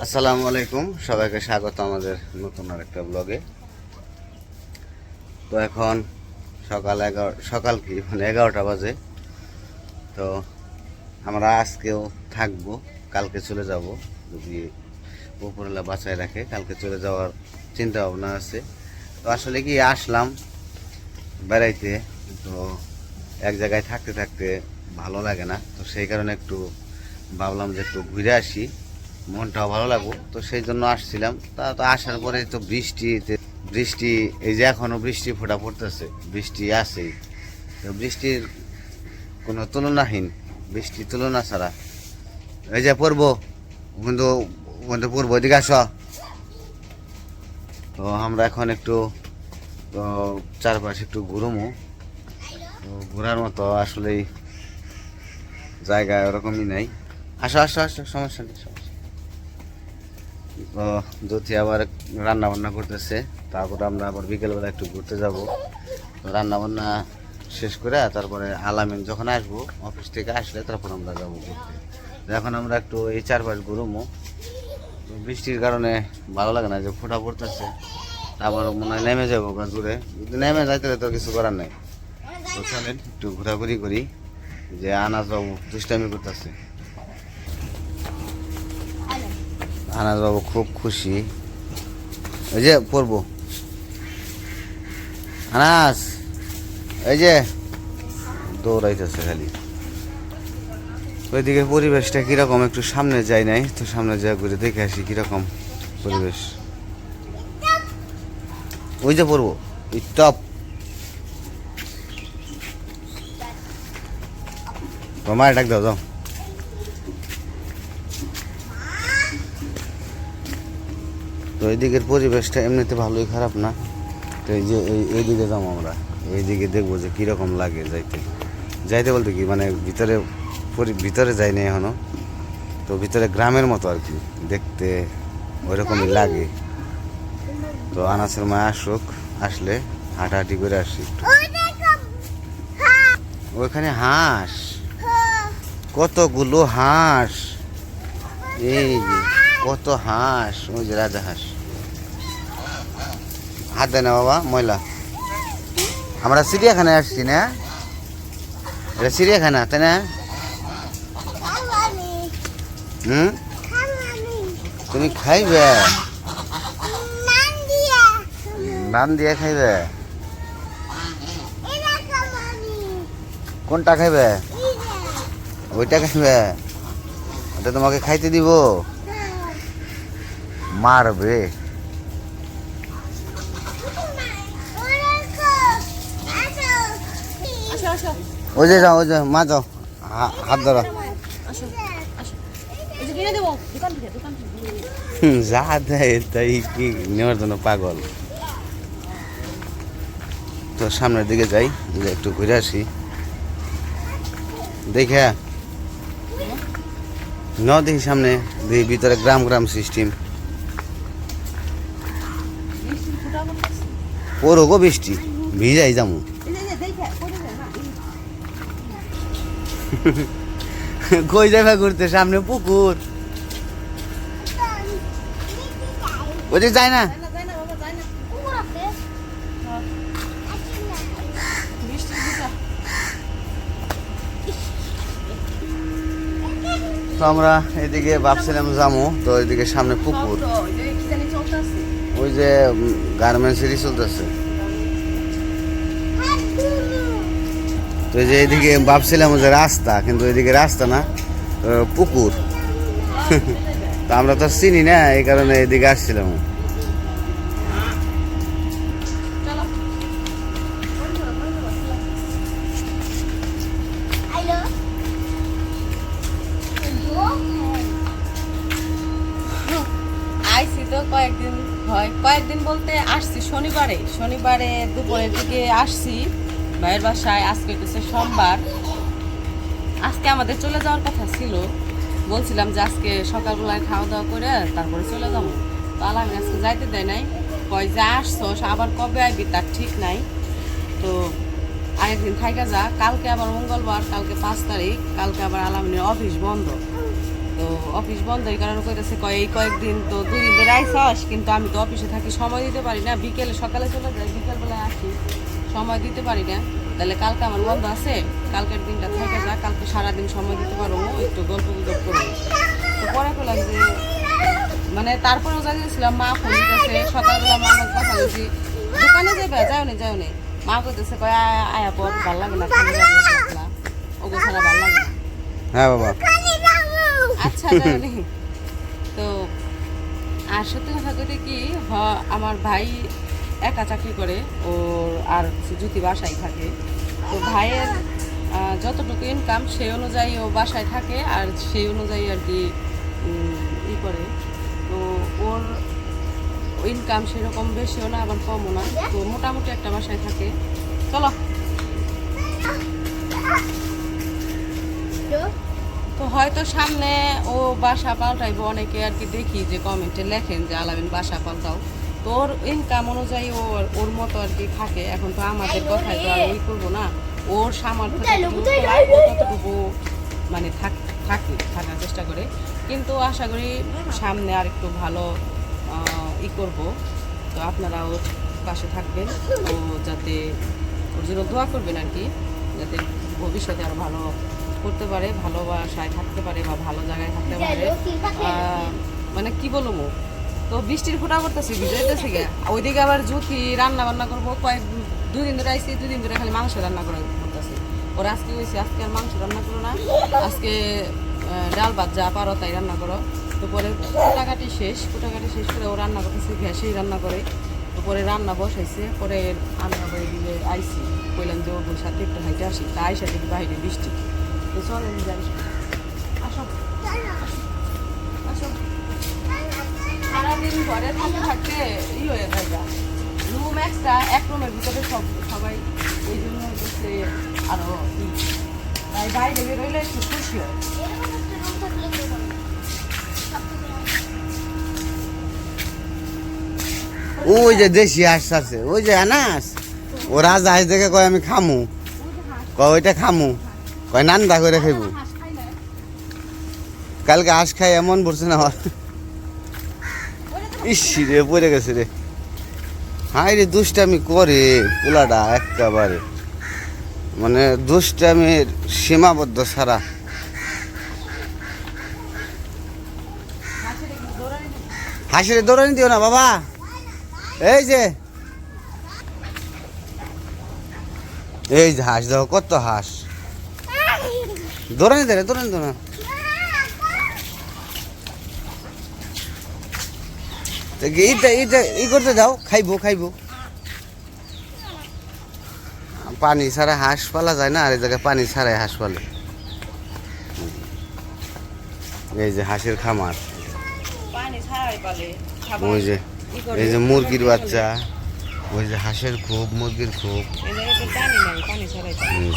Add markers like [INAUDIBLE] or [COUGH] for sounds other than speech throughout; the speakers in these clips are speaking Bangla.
আসসালামু আলাইকুম। সবাইকে স্বাগত আমাদের নতুন আরেকটা ব্লগে। তো এখন সকাল এগারো, সকাল কি? মানে এগারোটা বাজে। তো আমরা আজকেও থাকব, কালকে চলে যাব। যদি উপরওয়ালা বাঁচায় রাখে, কালকে চলে যাওয়ার চিন্তা ভাবনা আছে। তো আসলে কি, আসলাম বেড়াইতে। তো এক জায়গায় থাকতে থাকতে ভালো লাগে না। তো সেই কারণে একটু ভাবলাম যে একটু ঘুরে আসি। মনটাও ভালো লাগবো তো সেই জন্য আসছিলাম। তা তো আসার পরে তো বৃষ্টি বৃষ্টি, এই যে এখনও বৃষ্টি ফোটা পড়তেছে, বৃষ্টি আছেই। তো বৃষ্টির কোনো তুলনাহীন, বৃষ্টি তুলনা ছাড়া। এই যে পড়ব কিন্তু কিন্তু পড়ব, এদিকে আস। তো আমরা এখন একটু চারপাশে একটু ঘুরমু। তো ঘোরার মতো আসলেই জায়গা ওরকমই নাই। আসো আসো আসো সমস্যা নেই। জ্যোতি আবার রান্না বান্না করতেছে। তারপরে আমরা আবার বিকেলবেলা একটু ঘুরতে যাব। রান্না বান্না শেষ করে তারপরে আলামিন যখন আসব, অফিস থেকে আসলে তারপর আমরা যাব ঘুরতে। এখন আমরা একটু এই চারপাশ ঘুরবো বৃষ্টির কারণে ভালো লাগে না যে ফোটা পড়তেছে। তারপর মনে হয় নেমে যাব দূরে। যদি নেমে যাইতে তো কিছু করার নেই। একটু ঘোরাঘুরি করি যে আনাজ বাবু দুষ্টামি করতেছে। আনাজ বাবু খুব খুশি। এই যে পড়ব আনাস এই যে দৌড়াইতেছে খালি। ওইদিকে পরিবেশটা কীরকম? একটু সামনে যাই নাই, তো সামনে যা ঘুরে দেখে আসি কীরকম পরিবেশ। ওই যে পড়ব ওই টপ। তোমার ডাক দাও, যাও। তো এইদিকের পরিবেশটা এমনিতে ভালোই খারাপ না। তো এই যে এই এইদিকে যাব আমরা। এইদিকে দেখব যে কীরকম লাগে যাইতে। যাইতে বলতে কি মানে ভিতরে ভিতরে যাই না এখনও। তো ভিতরে গ্রামের মতো আর কি, দেখতে ওইরকমই লাগে। তো আনাসের মা আসুক, আসলে হাঁটাহাঁটি করে আসি। ওইখানে হাঁস। কতগুলো হাঁস। এই কত হাঁস ওই যে রাজা হাঁস। হাত দেয় না বাবা ময়লা। আমরা চিড়িয়াখানায় আসছি না? এটা চিড়িয়াখানা তাই না? হুম? তুমি খাইবে? নান দিয়ে খাইবে? কোনটা খাইবে? ওইটা খাইবে? ওটা তোমাকে খাইতে দিব। মারবে। ওই যে যাও, ওই যে মা যাও। হাত ধরো। যে দেয় তাই কি নেওয়ার জন্য পাগল। তো সামনের দিকে যাই একটু ঘুরে আসি। দেখে। ন দেখি সামনে দেখি ভিতরে গ্রাম গ্রাম সিস্টেম। বৃষ্টির ফুটা পড়ো বৃষ্টি, ভিজাই যাব কই যাবে ঘুরতে, সামনে পুকুর। ওদিকে যায় না। তো আমরা এদিকে ভাবছিলাম যাব তো এদিকে সামনে পুকুর। ওই যে গার্মেন্টসেরই চলতেছে। তো যে এদিকে ভাবছিলাম যে রাস্তা, কিন্তু এদিকে রাস্তা না পুকুর। [LAUGHS] তো আমরা তো চিনি না, এই কারণে এদিকে আসছিলাম। হয়। কয়েকদিন বলতে আসছি শনিবারে। শনিবারে দুপুরের দিকে আসছি। ভাইয়ের বাসায়, আজকে হচ্ছে সোমবার। আজকে আমাদের চলে যাওয়ার কথা ছিল। বলছিলাম যে আজকে সকালবেলায় খাওয়া দাওয়া করে তারপরে চলে যাব। তো আলামী আজকে যাইতে দেয় নাই। কয় যে আসছো আবার কবে আইবি তার ঠিক নাই। তো আরেকদিন থাইকা যা, কালকে আবার মঙ্গলবার, কালকে পাঁচ তারিখ, কালকে আবার আলামিনের অফিস বন্ধ। তো অফিস বন্ধ এই কারণে কইতেছে কয় এই কয়েকদিন তো দুই দিন ধরে আইসস কিন্তু আমি তো অফিসে থাকি সময় দিতে পারি না। বিকেলে সকালে চলে যাই বিকেলবেলায় আসি সময় দিতে পারি না। তাহলে কালকে আমার বন্ধ আছে কালকের দিনটা থেকে যা কালকে সারাদিন সময় দিতে পারব একটু গল্প গুজব করব তো পরে পেলাম যে মানে তারপরেও জানিয়েছিলাম মা ফোন দিতেছে সকালবেলা মা আমাকে কথা বলছি দোকানে যাবে যাও নি যাও নি। মা কইতেছে কয় আয়া পর ভালো লাগে না। ওগো ছাড়া ভালো লাগে না। হ্যাঁ বাবা। আচ্ছা তো আর সত্যি কথা কইতে কি আমার ভাই একা চাকরি করে ওর আর জুতি বাসায় থাকে। তো ভাইয়ের যতটুকু ইনকাম সেই অনুযায়ী ও বাসায় থাকে আর সেই অনুযায়ী আর কি ই করে। তো ওর ইনকাম সেরকম বেশিও না, আবার কমও না। তো মোটামুটি একটা বাসায় থাকে। চলো। তো হয়তো সামনে ও বাসা পাল্টাইবো অনেকে আর কি দেখি যে কমেন্টে লেখেন যে আলামিন বাসা পাল্টাও। তো ওর ইনকাম অনুযায়ী ও ওর মতো আর কি থাকে। এখন তো আমাদের কথায় তো আর ওই করব না। ওর সামর্থ্য যতটুকু ততটুকু মানে থাক থাকে থাকার চেষ্টা করে। কিন্তু আশা করি সামনে আর একটু ভালো ই করব। তো আপনারা ওর পাশে থাকবেন। ও যাতে ওর জন্য দোয়া করবেন আর কি যাতে ভবিষ্যতে আরও ভালো করতে পারে ভালো ভালোবাসায় থাকতে পারে বা ভালো জায়গায় থাকতে পারে। মানে কি বলব? তো বৃষ্টির ফোঁটা করতেছে ভিজাইতেছে গে ওইদিকে আবার জুতি রান্না বান্না করব। কয়েক দুদিন ধরে আইসি দুদিন ধরে খালি মাংস রান্না করে করতেছে। ওরা আজকে হয়েছে আজকে আর মাংস রান্না করো না। আজকে ডাল ভাত যা পারো তাই রান্না করো। তো পরে কুটাকাটি শেষ কুটাকাটি শেষ করে ও রান্না করতেছে গ্যাসেই রান্না করে। তো পরে রান্না বসাইছে পরে আমি আবার এদিকে আইসি। কইলাম যে ওর সাথে একটু হাইটে আসি। তা আইসা দেখি বাইরে বৃষ্টি। ওই যে দেশি হাঁস আছে, ওই যে আনাস। ও রাজা হাঁস দেখে কয়, আমি খামু। কয়, ওইটা খামু। কয় নান্দা করে খাইব। কালকে হাঁস খাই এমন পড়ছে না ইসি রে, পড়ে গেছে রে। হাই রে, দুষ্টামি করে পোলাটা একেবারে মানে দুষ্টামির সীমাবদ্ধ ছাড়া হাসিরে দৌড়ানি দিও না, বাবা। এই যে। এই যে হাঁস, দেখো কত হাঁস। দৌড়ানি দে দৌড়ানি দো এইটা এইটা ই করতে দাও খাইবো খাইবো। পানি ছাড়া হাঁস পালা যায় না আর এই জায়গায় পানি ছাড়াই হাঁস পালে। এই যে হাঁসের খামার। ওই যে এই যে মুরগির বাচ্চা ওই যে হাঁসের খুব মুরগির খুব এই জায়গায় তো পানি নাই পানি ছাড়াই পালে হুম।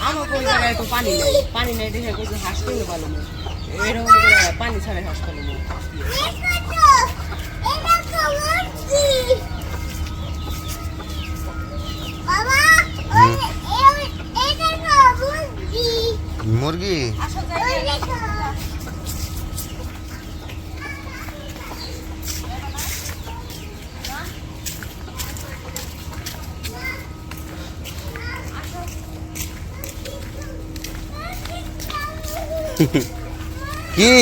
আমার কোন জায়গায় তো পানি নেই পানি নেই দেখে কইছে হাঁস কিনে পালো এরকম পানি ছাড়াই হাঁস পালো না মুরগি আসো যাই কি?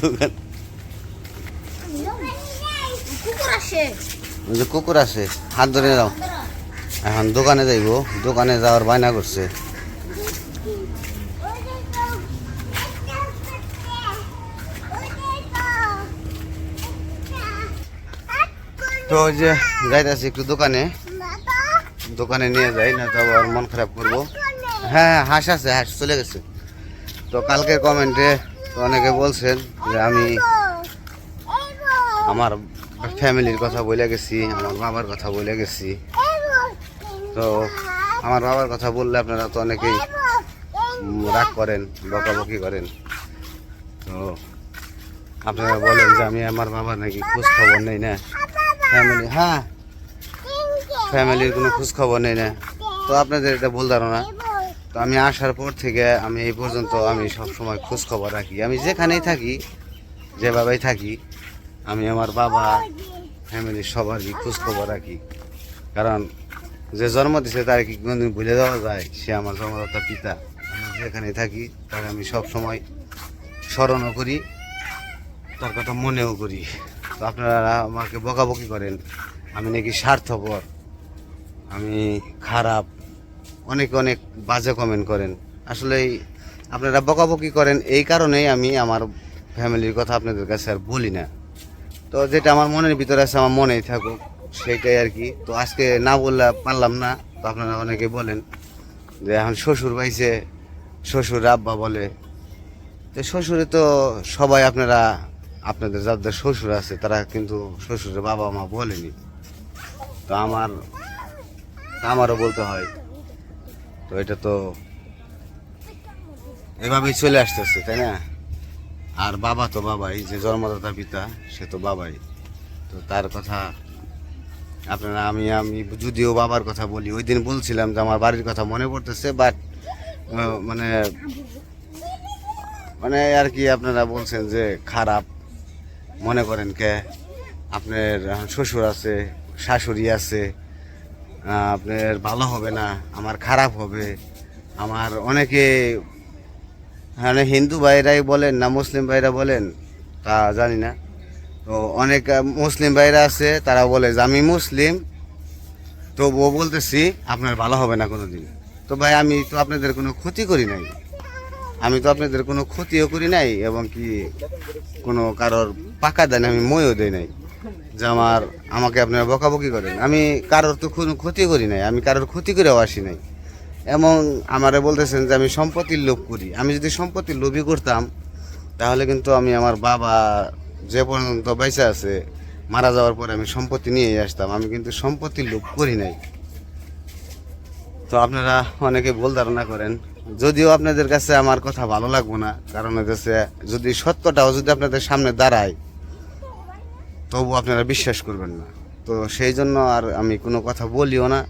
দোকান কুকুর যে কুকুর আছে হাত ধরে যাও। এখন দোকানে যাইব দোকানে যাওয়ার বায়না করছে। তো যে যাইতেছি একটু দোকানে। দোকানে নিয়ে যাই না তো আবার মন খারাপ করব। হ্যাঁ হ্যাঁ, হাঁস আছে হাঁস চলে গেছে। তো কালকের কমেন্টে তো অনেকে বলছেন যে আমি আমার ফ্যামিলির কথা বলে গেছি আমার বাবার কথা বলে গেছি। তো আমার বাবার কথা বললে আপনারা তো অনেকেই রাগ করেন বকাবকি করেন। তো আপনারা বলেন যে আমি আমার বাবার নাকি খোঁজ খবর নেই না? ফ্যামিলি হ্যাঁ ফ্যামিলির কোনো খোঁজ খবর নেই না। তো আপনাদের এটা ভুল ধারণা। তো আমি আসার পর থেকে আমি এই পর্যন্ত আমি সব সময় খোঁজ খবর রাখি। আমি যেখানেই থাকি, যেভাবেই থাকি, আমি আমার বাবা, ফ্যামিলির সবারই খোঁজ খবর রাখি। কারণ যে জন্ম দিছে তার কি কোনোদিন ভুলে দেওয়া যায়? সে আমার জন্মদাতা পিতা। আমি যেখানে থাকি, তাকে আমি সব সময় স্মরণও করি, তার কথা মনেও করি। তো আপনারা আমাকে বকাবকি করেন। আমি নাকি স্বার্থপর। আমি খারাপ, অনেক অনেক বাজে কমেন্ট করেন। আসলে আপনারা বকাবকি করেন, এই কারণেই আমি আমার ফ্যামিলির কথা আপনাদের কাছে আর বলি না। তো যেটা আমার মনের ভিতরে আছে, আমার মনেই থাকুক সেইটাই আর কি। তো আজকে না বললে পারলাম না, তো আপনারা অনেকে বলেন যে এখন শ্বশুর পাইছে শ্বশুর আব্বা বলে। তো শ্বশুরে তো সবাই আপনারা, আপনাদের যাদের শ্বশুর আছে, তারা কিন্তু শ্বশুরের বাবা মা বলেনি। তো আমার আমারও বলতে হয়। তো এটা তো এভাবেই চলে আসতেছে, তাই না? আর বাবা তো বাবাই, যে জন্মদাতা পিতা, সে তো বাবাই। তো তার কথা আপনারা, আমি আমি যদিও বাবার কথা বলি, ওই দিন বলছিলাম যে আমার বাড়ির কথা মনে পড়তেছে বাট মানে মানে আর কি আপনারা বলছেন যে খারাপ। মনে করেন কে? আপনার শ্বশুর আছে, শাশুড়ি আছে আপনার ভালো হবে না, আমার খারাপ হবে। আমার অনেকে মানে হিন্দু ভাইরাই বলেন না মুসলিম ভাইরা বলেন, তা জানি না। তো অনেক মুসলিম ভাইরা আছে, তারা বলে যে, আমি মুসলিম। তো ও বলতেছি, আপনার ভালো হবে না কোনো দিন তো ভাই, আমি তো আপনাদের কোনো ক্ষতি করি নাই। আমি তো আপনাদের কোনো ক্ষতিও করি নাই এবং কি কোনো কারোর পাকা দেন আমি ময়ও দেই নাই। যে আমার, আমাকে আপনারা বকাবকি করেন। আমি কারোর তো কোনো ক্ষতি করি নাই, আমি কারোর ক্ষতি করেও আসি নাই। এবং আমারে বলতেছেন যে আমি সম্পত্তির লোভ করি। আমি যদি সম্পত্তির লোভই করতাম, তাহলে কিন্তু আমি আমার বাবা যে পর্যন্ত বেঁচে আছে, মারা যাওয়ার পরে আমি সম্পত্তি নিয়ে আসতাম। আমি কিন্তু সম্পত্তির লোভ করি নাই। তো আপনারা অনেকে ভুল ধারণা করেন। যদিও আপনাদের কাছে আমার কথা ভালো লাগবো না, কারণ হচ্ছে যদি সত্যটাও যদি আপনাদের সামনে দাঁড়ায় তবু আপনারা বিশ্বাস করবেন না। তো সেই জন্য আর আমি কোনো কথা বলিও না।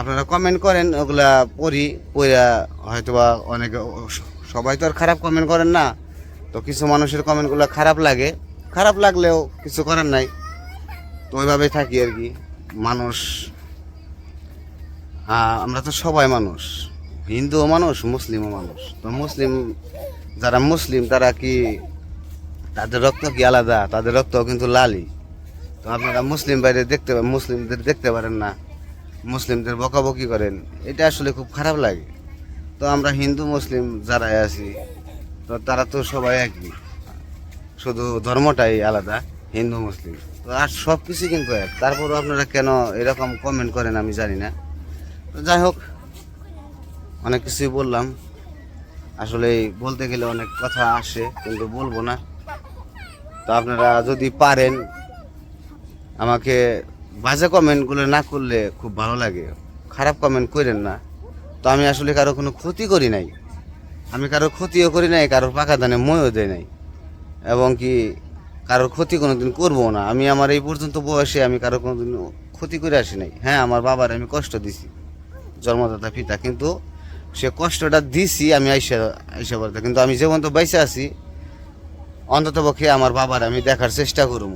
আপনারা কমেন্ট করেন, ওগুলা পড়ি পড়া হয়তোবা অনেকে, সবাই তো আর খারাপ কমেন্ট করেন না। তো কিছু মানুষের কমেন্টগুলো খারাপ লাগে। খারাপ লাগলেও কিছু করার নাই। তো ওইভাবেই থাকি আর কি। মানুষ আমরা তো সবাই মানুষ। হিন্দুও মানুষ, মুসলিমও মানুষ। তো মুসলিম, যারা মুসলিম, তারা কি তাদের রক্ত কি আলাদা? তাদের রক্ত কিন্তু লালই। তো আপনারা মুসলিম বাইরে দেখতে মুসলিমদের দেখতে পারেন না। মুসলিমদের বকাবকি করেন। এটা আসলে খুব খারাপ লাগে। তো আমরা হিন্দু, মুসলিম যারা আছি, তো তারা তো সবাই একই। শুধু ধর্মটাই আলাদা, হিন্দু, মুসলিম। তো আর সব কিছু কিন্তু এক। তারপরও আপনারা কেন এরকম কমেন্ট করেন আমি জানি না। তো যাই হোক, অনেক কিছুই বললাম। আসলে বলতে গেলে অনেক কথা আসে, কিন্তু বলব না। তো আপনারা যদি পারেন, আমাকে বাজে কমেন্টগুলো না করলে খুব ভালো লাগে। খারাপ কমেন্ট করেন না। তো আমি আসলে কারও কোনো ক্ষতি করি নাই। আমি কারও ক্ষতিও করি নাই কারোর পাকা দানে ময়ও দেয় নাই। এবং কি কারোর ক্ষতি কোনো দিন করব না। আমি আমার এই পর্যন্ত বয়সে আমি কারও কোনো দিন ক্ষতি করে আসি নাই। হ্যাঁ আমার বাবার আমি কষ্ট দিছি, জন্মদাতা পিতা। কিন্তু সে কষ্টটা দিছি আমি আইসা আইসা কিন্তু আমি যে পর্যন্ত বাইসে আছি অন্তত পক্ষে আমার বাবার আমি দেখার চেষ্টা করব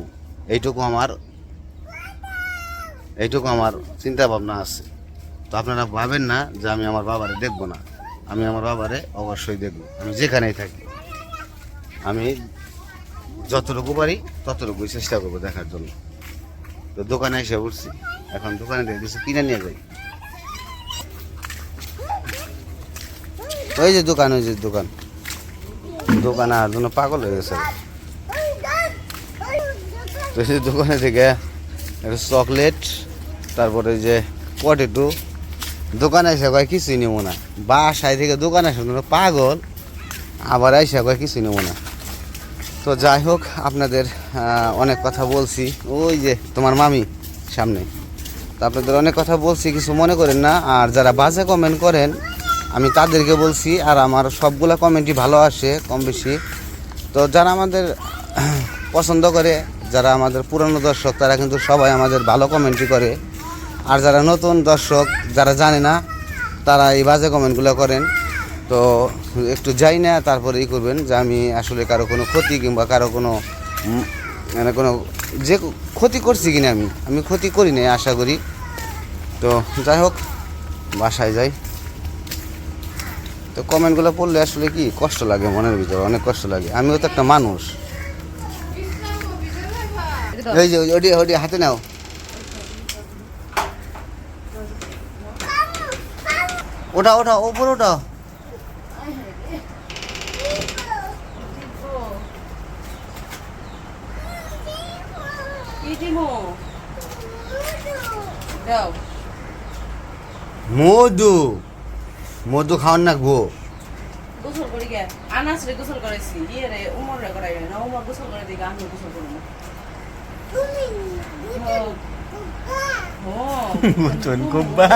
এইটুকু আমার এইটুকু আমার চিন্তা ভাবনা আছে। তো আপনারা ভাবেন না যে আমি আমার বাবারে দেখব না। আমি আমার বাবারে অবশ্যই দেখব। আমি যেখানেই থাকি, আমি যতটুকু পারি ততটুকুই চেষ্টা করব দেখার জন্য। তো দোকানে এসে উঠছি এখন দোকানে দেখে কিছু কিনে নিয়ে যাই। ওই যে দোকান, ওই যে দোকান। দোকানে আর জন্য পাগল হয়ে গেছে। তো সেই দোকানে থেকে একটা চকলেট, তারপরে যে পটেটো দোকানে এসে কয়, কিছুই নেব না। বাসায় থেকে দোকানে এসে পাগল, আবার এসে কয়, কিছুই নেব না। তো যাই হোক, আপনাদের অনেক কথা বলছি। ওই যে তোমার মামি সামনে। তো আপনাদের অনেক কথা বলছি, কিছু মনে করেন না। আর যারা বাজে কমেন্ট করেন আমি তাদেরকে বলছি, আর আমার সবগুলা কমেন্টই ভালো আসে কম বেশি। তো যারা আমাদের [CLEARS THROAT] পছন্দ করে, যারা আমাদের পুরনো দর্শক, তারা কিন্তু সবাই আমাদের ভালো কমেন্টই করে। আর যারা নতুন দর্শক, যারা জানে না, তারা এই বাজে কমেন্টগুলো করেন। তো একটু যাই না, তারপরে ই করবেন যে আমি আসলে কারও কোনো ক্ষতি কিংবা কারও কোনো মানে কোনো যে ক্ষতি করছি কিনা আমি আমি ক্ষতি করি না আশা করি। তো যাই হোক, বাসায় যাই। তো কমেন্টগুলো পড়লে আসলে কি কষ্ট লাগে মনের ভিতরে অনেক কষ্ট লাগে। আমিও তো একটা মানুষ। এই যে ওটি ওটি হাতে নাও। ওটা ওটা ওপর ওটা মধু। মধু খাওয়ান না গো। গোসল করি গে। আনাস রে গোসল করাইছি ইয়ে রে উমর রে করাই না উমর গোসল করে দিকে আমি গোসল করব ও মতন কুব্বা